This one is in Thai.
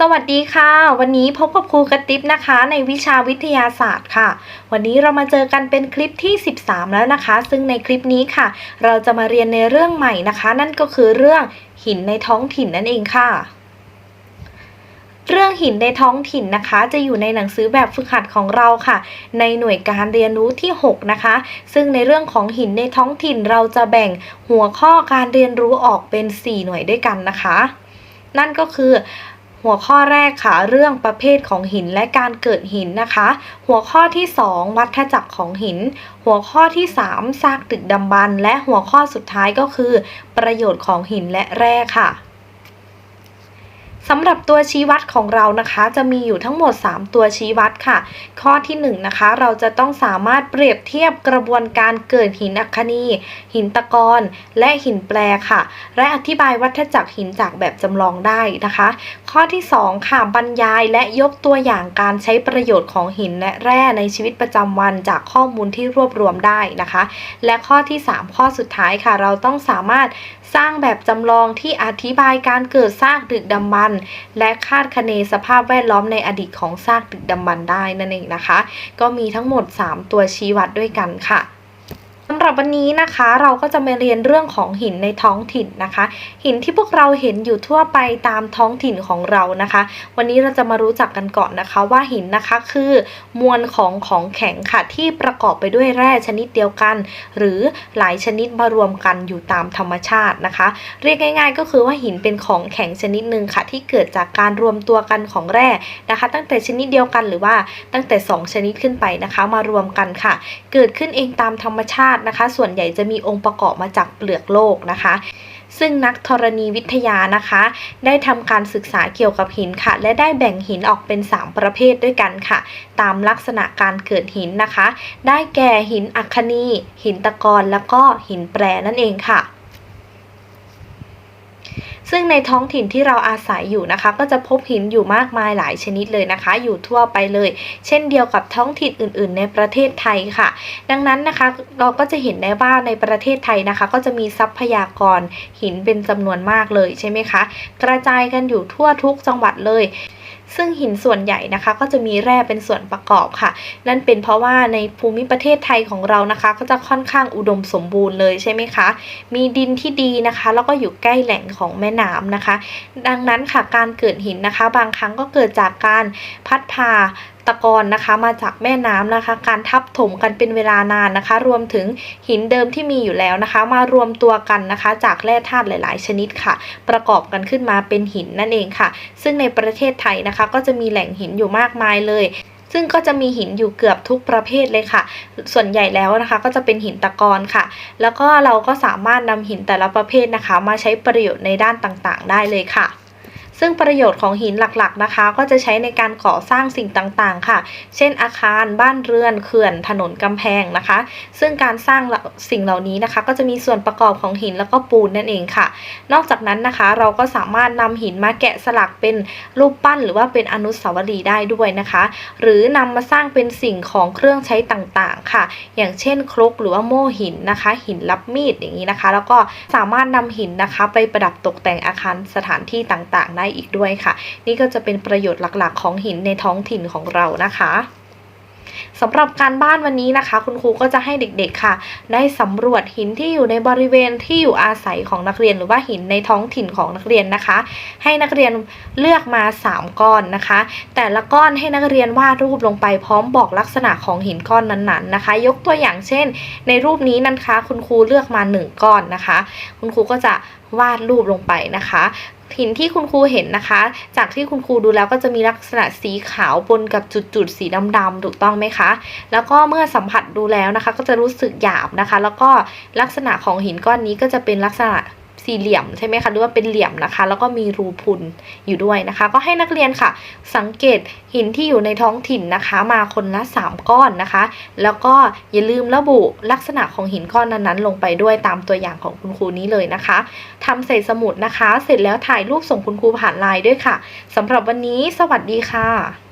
สวัสดีค่ะ วันนี้พบกับครูกระติบนะคะ ในวิชาวิทยาศาสตร์ค่ะ วันนี้เรามาเจอกันเป็นคลิปที่ 13 แล้วนะคะ ซึ่งในคลิปนี้ค่ะ เราจะมาเรียนในเรื่องใหม่นะคะ นั่นก็คือเรื่องหินในท้องถิ่นนั่นเองค่ะ เรื่องหินในท้องถิ่นนะคะ จะอยู่ในหนังสือแบบฝึกหัดของเราค่ะ ในหน่วยการเรียนรู้ที่ 6 นะคะ ซึ่งในเรื่องของหินในท้องถิ่นเราจะแบ่งหัวข้อการเรียนรู้ออกเป็น 4 หน่วยด้วยกันนะคะ นั่นก็คือ หัวข้อแรกค่ะ เรื่องประเภทของหินและการเกิดหินนะคะ หัวข้อที่ 2 วัฏจักรของหิน หัวข้อที่ 3 ซากตึกดำบรรและหัวข้อสุดท้ายก็คือ ประโยชน์ของหินและแร่ค่ะ สำหรับตัวชี้วัดของเรานะคะ จะมีอยู่ทั้งหมด 3 ตัวชี้วัดค่ะ ข้อที่1นะคะเราจะต้องสามารถเปรียบเทียบกระบวนการเกิดหินอัคนี หินตะกอนและหินแปรค่ะ และอธิบายวัฏจักรหินจากแบบจำลองได้นะคะ ข้อที่ 2 ค่ะบรรยายและยกตัวอย่างการใช้ประโยชน์ของหินและแร่ในชีวิตประจำวันจากข้อมูลที่รวบรวมได้นะคะ และข้อที่ 3 ข้อสุดท้ายค่ะ เราต้องสามารถสร้างแบบจำลองที่อธิบายการเกิดซากดึกดำบรรพ์และคาดคะเนสภาพแวดล้อมในอดีตของซากดึกดำบรรพ์ได้นั่นเองนะคะ ก็มีทั้งหมด 3 ตัวชี้วัดด้วยกันค่ะ หรับวันนี้นะคะ เราก็จะมาเรียนเรื่องของหินในท้องถิ่นนะคะ หินที่พวกเราเห็นอยู่ทั่วไปตามท้องถิ่นของเรานะคะ วันนี้เราจะมารู้จักกันก่อนนะคะ ว่าหินนะคะคือมวลของของแข็งค่ะที่ประกอบไปด้วยแร่ชนิดเดียวกัน หรือหลายชนิดมารวมกันอยู่ตามธรรมชาตินะคะ เรียกง่าย ๆ ก็คือว่าหินเป็นของแข็งชนิดหนึ่งค่ะ ที่เกิดจากการรวมตัวกันของแร่นะคะ ตั้งแต่ชนิดเดียวกันหรือว่าตั้งแต่ 2 ชนิดขึ้นไปนะคะ มารวมกันค่ะ เกิดขึ้นเองตามธรรมชาตินะคะส่วนใหญ่จะมีองค์ประกอบมาจากเปลือกโลกนะคะ ซึ่งนักธรณีวิทยานะคะ ได้ทำการศึกษาเกี่ยวกับหินค่ะ และได้แบ่งหินออกเป็น 3 ประเภทด้วยกันค่ะ ตามลักษณะการเกิดหินนะคะ ได้แก่หินอัคนีหินตะกอนแล้วก็หินแปรนั่นเองค่ะ ซึ่งในท้องถิ่นที่เราอาศัยอยู่นะคะ ก็จะพบหินอยู่มากมายหลายชนิดเลยนะคะ อยู่ทั่วไปเลย เช่นเดียวกับท้องถิ่นอื่น ๆ ในประเทศไทยค่ะ ดังนั้นนะคะเราก็จะเห็นได้ว่าในประเทศไทยนะคะ ก็จะมีทรัพยากรหินเป็นจำนวนมากเลยใช่ไหมคะ กระจายกันอยู่ทั่วทุกจังหวัดเลย ซึ่งหินส่วนใหญ่นะคะ ก็จะมีแร่เป็นส่วนประกอบค่ะ นั่นเป็นเพราะว่าในภูมิประเทศไทยของเรานะคะ ก็จะค่อนข้างอุดมสมบูรณ์เลยใช่ไหมคะ มีดินที่ดีนะคะ แล้วก็อยู่ใกล้แหล่งของแม่น้ำนะคะ ดังนั้นค่ะการเกิดหินนะคะ บางครั้งก็เกิดจากการพัดพา ตะกอนนะคะมาจากแม่น้ำนะคะ การทับถมกันเป็นเวลานานนะคะ รวมถึงหินเดิมที่มีอยู่แล้วนะคะ มารวมตัวกันนะคะ จากแร่ธาตุหลาย ๆ ชนิดค่ะ ประกอบกันขึ้นมาเป็นหินนั่นเองค่ะ ซึ่งในประเทศไทยนะคะ ก็จะมีแหล่งหินอยู่มากมายเลยซึ่งก็จะมีหินอยู่เกือบทุกประเภทเลยค่ะ ส่วนใหญ่แล้วนะคะก็จะเป็นหินตะกอนค่ะ แล้วก็เราก็สามารถนำหินแต่ละประเภทนะคะ มาใช้ประโยชน์ในด้านต่างๆ ได้เลยค่ะ ซึ่งประโยชน์ของหินหลักๆนะคะ ก็จะใช้ในการก่อสร้างสิ่งต่างๆ ค่ะ เช่นอาคารบ้านเรือนเขื่อนถนนกำแพงนะคะ ซึ่งการสร้างสิ่งเหล่านี้นะคะ ก็จะมีส่วนประกอบของหินแล้วก็ปูนนั่นเองค่ะ นอกจากนั้นนะคะเราก็สามารถนำหินมาแกะสลักเป็นรูปปั้น หรือว่าเป็นอนุสาวรีย์ได้ด้วยนะคะ หรือนำมาสร้างเป็นสิ่งของเครื่องใช้ต่างๆ ค่ะ อย่างเช่นครกหรือว่าโม่หินนะคะ หินรับมีดอย่างนี้นะคะ แล้วก็สามารถนำหินนะคะ ไปประดับตกแต่งอาคารสถานที่ต่างๆ ได้อีกด้วยค่ะ นี่ก็จะเป็นประโยชน์หลักๆ ของหินในท้องถิ่นของเรานะคะสำหรับการบ้านวันนี้นะคะ คุณครูก็จะให้เด็กๆค่ะ ได้สำรวจหินที่อยู่ในบริเวณที่อยู่อาศัยของนักเรียน หรือว่าหินในท้องถิ่นของนักเรียนนะคะ ให้นักเรียนเลือกมา 3 ก้อนนะคะ แต่ละก้อนให้นักเรียนวาดรูปลงไปพร้อมบอกลักษณะของหินก้อนนั้นๆนะคะ ยกตัวอย่างเช่น ในรูปนี้นะคะ คุณครูเลือกมา 1 ก้อนนะคะ คุณครูก็จะวาดรูปลงไปนะคะ หินที่คุณครูเห็นนะคะ จากที่คุณครูดูแล้วก็จะมีลักษณะสีขาวปนกับจุดๆสีดำๆถูกต้องไหมคะ แล้วก็เมื่อสัมผัสดูแล้วนะคะ ก็จะรู้สึกหยาบนะคะ แล้วก็ลักษณะของหินก้อนนี้ก็จะเป็นลักษณะ สี่เหลี่ยมใช่ไหมคะหรือว่าเป็นเหลี่ยมนะคะ แล้วก็มีรูพุนอยู่ด้วยนะคะ ก็ให้นักเรียนค่ะ สังเกตหินที่อยู่ในท้องถิ่นนะคะ มาคนละ 3 ก้อนนะคะ แล้วก็อย่าลืมระบุลักษณะของหินก้อนนั้นๆ ลงไปด้วยตามตัวอย่างของคุณครูนี้เลยนะคะทำใส่สมุดนะคะ เสร็จแล้วถ่ายรูปส่งคุณครูผ่านไลน์ด้วยค่ะสำหรับวันนี้ สวัสดีค่ะ